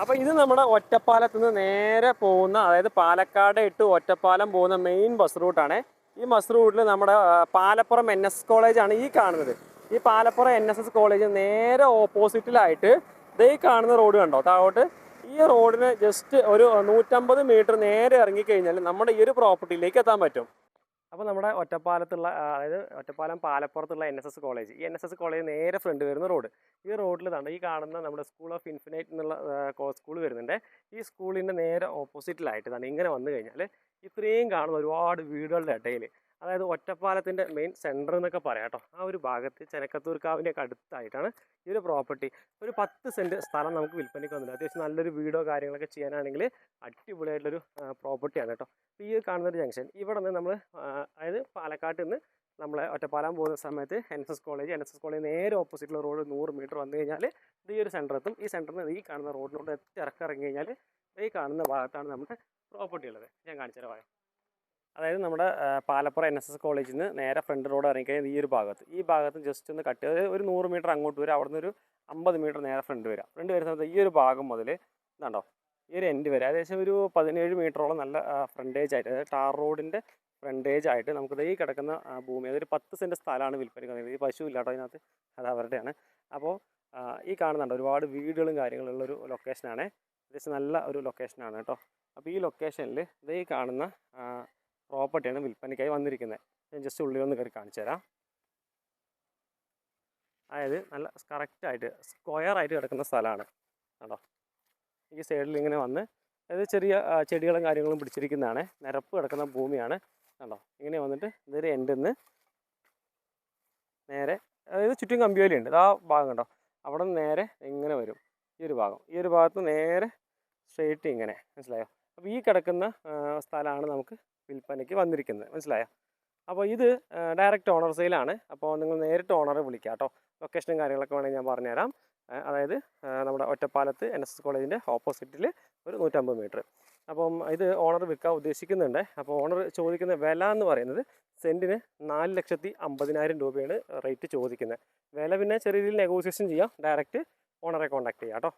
അപ്പോൾ ഇത് നമ്മുടെ ഒറ്റപ്പാലത്ത് നിന്ന് നേരെ പോകുന്ന അതായത് പാലക്കാട് ഇട്ട് ഒറ്റപ്പാലം പോകുന്ന മെയിൻ ബസ് റൂട്ടാണ് ഈ ബസ് റൂട്ടിൽ നമ്മുടെ പാലപ്പുറം എൻ എസ് കോളേജാണ് ഈ കാണുന്നത്. ഈ Palappuram N S S college നേരെ ഓപ്പോസിറ്റിലായിട്ട് ഇതേ കാണുന്ന റോഡ് കണ്ടോ? താഴോട്ട് ഈ റോഡിന് ജസ്റ്റ് ഒരു നൂറ്റമ്പത് മീറ്റർ നേരെ ഇറങ്ങിക്കഴിഞ്ഞാൽ നമ്മുടെ ഈ ഒരു പ്രോപ്പർട്ടിയിലേക്ക് എത്താൻ പറ്റും. അപ്പോൾ നമ്മുടെ ഒറ്റപ്പാലത്തുള്ള അതായത് ഒറ്റപ്പാലം പാലപ്പുറത്തുള്ള എൻ എസ് എസ് കോളേജ് ഈ എൻ എസ് എസ് കോളേജ് നേരെ ഫ്രണ്ട് വരുന്ന റോഡ് ഈ റോഡിൽ തന്നെ ഈ കാണുന്ന നമ്മുടെ സ്കൂൾ ഓഫ് ഇൻഫിനൈറ്റ് എന്നുള്ള സ്കൂൾ വരുന്നുണ്ട്. ഈ സ്കൂളിന്റെ നേരെ ഓപ്പോസിറ്റിലായിട്ട് തന്നെ ഇങ്ങനെ വന്നു കഴിഞ്ഞാൽ ഇത്രയും കാണുന്ന ഒരുപാട് വീടുകളുടെ ഇടയിൽ അതായത് ഒറ്റപ്പാലത്തിന്റെ മെയിൻ സെന്റർ എന്നൊക്കെ പറയാം കേട്ടോ. ആ ഒരു ഭാഗത്ത് ചെനക്കത്തൂർക്കാവിന്റെ ഒക്കെ അടുത്തായിട്ടാണ് ഈ ഒരു പ്രോപ്പർട്ടി ഒരു പത്ത് സെന്റ് സ്ഥലം നമുക്ക് വിൽപ്പനയ്ക്ക് വന്നില്ല അത്യാവശ്യം നല്ലൊരു വീടോ കാര്യങ്ങളൊക്കെ ചെയ്യാനാണെങ്കിൽ അടിപൊളിയായിട്ടുള്ളൊരു പ്രോപ്പർട്ടിയാണ് കേട്ടോ. ഈ കാണുന്ന ഒരു ജംഗ്ഷൻ ഇവിടെ നിന്ന് നമ്മൾ അതായത് പാലക്കാട്ടിൽ നിന്ന് നമ്മളെ ഒറ്റപ്പാലം പോകുന്ന സമയത്ത് N S S college N S S college നേരെ ഓപ്പോസിറ്റുള്ള റോഡ് നൂറ് മീറ്റർ വന്നു കഴിഞ്ഞാൽ ഈ ഒരു സെന്റർ എത്തും. ഈ സെന്ററിൽ നിന്ന് ഈ കാണുന്ന റോഡിനോട് ഇറക്കി ഇറങ്ങി കഴിഞ്ഞാൽ ഈ കാണുന്ന ഭാഗത്താണ് നമ്മുടെ പ്രോപ്പർട്ടി ഉള്ളത്. ഞാൻ കാണിച്ചു തരാം അതായത് നമ്മുടെ പാലപ്പുറ എൻ എസ് എസ് കോളേജിൽ നിന്ന് നേരെ ഫ്രണ്ട് റോഡ് ഇറങ്ങിക്കഴിഞ്ഞാൽ ഈ ഒരു ഭാഗത്ത്. ഈ ഭാഗത്ത് ജസ്റ്റ് ഒന്ന് കട്ട് ഒരു നൂറ് മീറ്റർ അങ്ങോട്ട് വരും. അവിടെ നിന്ന് ഒരു അമ്പത് മീറ്റർ നേരെ ഫ്രണ്ട് വരാം. ഫ്രണ്ട് വരുന്ന സമയത്ത് ഈ ഒരു ഭാഗം മുതൽ ഇതാണ്ടോ ഈ ഒരു എൻഡ് വരെ. ഏകദേശം ഒരു പതിനേഴ് മീറ്ററോളം നല്ല ഫ്രണ്ടേജ് ആയിട്ട് അതായത് ടാർ റോഡിന്റെ ഫ്രണ്ടേജ് ആയിട്ട് നമുക്ക് ഈ കിടക്കുന്ന ഭൂമി അതൊരു പത്ത് സെന്റ് സ്ഥലമാണ് വന്നത്. ഈ പശു ഇല്ലാട്ടോ അതിനകത്ത് അത് അവരുടെയാണ്. അപ്പോൾ ഈ കാണുന്നുണ്ട് ഒരുപാട് വീടുകളും കാര്യങ്ങളും ഉള്ള ഒരു ലൊക്കേഷനാണ് ഏകദേശം നല്ല ഒരു ലൊക്കേഷനാണ് കേട്ടോ. അപ്പോൾ ഈ ലൊക്കേഷനിൽ ഇത് ഈ കാണുന്ന പ്രോപ്പർട്ടിയാണ് വിൽപ്പനയ്ക്കായി വന്നിരിക്കുന്നത് ഞാൻ ജസ്റ്റ് ഉള്ളിൽ ഒന്ന് കയറി കാണിച്ചു തരാം. അതായത് നല്ല കറക്റ്റായിട്ട് സ്ക്വയർ ആയിട്ട് കിടക്കുന്ന സ്ഥലമാണ് കേട്ടോ. ഈ സൈഡിൽ ഇങ്ങനെ വന്ന് അതായത് ചെറിയ ചെടികളും കാര്യങ്ങളും പിടിച്ചിരിക്കുന്നതാണ്. നിരപ്പ് കിടക്കുന്ന ഭൂമിയാണ് കണ്ടോ ഇങ്ങനെ വന്നിട്ട് ഇതൊരു എൻഡിൽ നേരെ അതായത് ചുറ്റും കമ്പിവേലിയുണ്ട് ആ ഭാഗം കണ്ടോ? അവിടെ നിന്ന് നേരെ ഇങ്ങനെ വരും. ഈ ഒരു ഭാഗം. ഈ ഒരു ഭാഗത്ത് നേരെ സ്ട്രെയിറ്റ് ഇങ്ങനെ. മനസ്സിലായോ? അപ്പോൾ ഈ കിടക്കുന്ന സ്ഥലമാണ് നമുക്ക് വിൽപ്പനയ്ക്ക് വന്നിരിക്കുന്നത്. മനസ്സിലായോ? അപ്പോൾ ഇത് ഡയറക്റ്റ് ഓണർ സെയിലാണ് അപ്പോൾ നിങ്ങൾ നേരിട്ട് ഓണറെ വിളിക്കാം കേട്ടോ. ലൊക്കേഷനും കാര്യങ്ങളൊക്കെ വേണമെങ്കിൽ ഞാൻ പറഞ്ഞുതരാം. അതായത് നമ്മുടെ ഒറ്റപ്പാലത്ത് എൻ എസ് എസ് കോളേജിന്റെ ഓപ്പോസിറ്റിൽ ഒരു നൂറ്റമ്പത് മീറ്റർ അപ്പം ഇത് ഓണർ വിൽക്കാൻ ഉദ്ദേശിക്കുന്നുണ്ട്. അപ്പോൾ ഓണർ ചോദിക്കുന്ന വില എന്ന് പറയുന്നത് സെന്റിന് നാല് ലക്ഷത്തി അമ്പതിനായിരം രൂപയാണ് റേറ്റ് ചോദിക്കുന്നത്. വില പിന്നെ ചെറിയ രീതിയിൽ നെഗോസിയേഷൻ ചെയ്യാം. ഡയറക്റ്റ് ഓണറെ കോൺടാക്ട് ചെയ്യാം കേട്ടോ.